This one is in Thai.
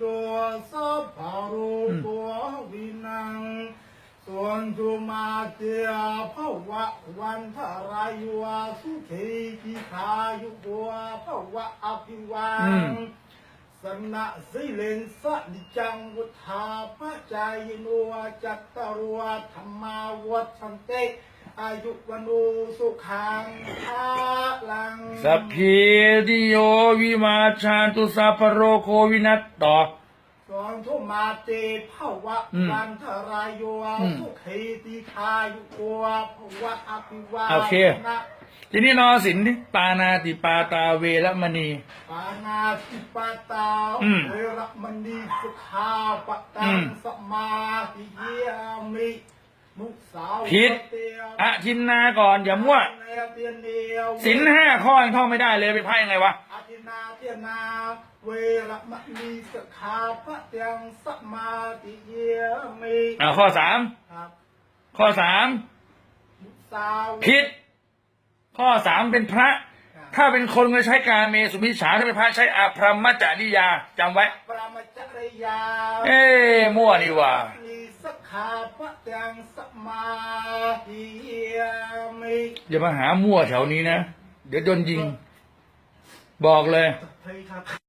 ตัวสัพพารุตัววินัง ส่วนจุมาเตียภวะวันทรายยวาสุขีทิคายุบัวภวะอภิวัอืงมสนะสิเลนสะดิจังวุธาพระจายโนจัตตารวธรรมาวัชันเตอายุวโนสุขังภาลัง สัพเพติโยวิมาชานตุสัพพโรโควินัสต่อสอนทุมาเตภวะอืมวันทรายโยอืมสุขีติคายุบัวภวะอภิวาโอเคนะทีนี้นอสินดิปานาติปาตาเวรมณี ปานาติปาตาอืมเวรมณีสุขาปะอืตังมสมาธิเยมิมุสาวผิดเตียวอะทินนาก่อนอย่ามั่ว ในเตียนเดียวสินห้าข้อยังท่องไม่ได้เลยไปพายยังไงวะอาทินาเตียนา เวรมณีสุขาปะตังสมาธิเยมิอ่าข้อสามครับ ข้อสามมุสาวผิด ข้อสามเป็นพระ ถ้าเป็นคนก็ใช้การเมสุมิจฉาถ้าเป็นพระใช้อภรมจริยาจำไว้ ปรมาจริยา เอ้มั่วนี่หว่ามีสักขาปะตังสมาธิเยมิ อย่ามาหามั่วแถวนี้นะ เดี๋ยวโดนยิง บอกเลยเฮ้ยครับ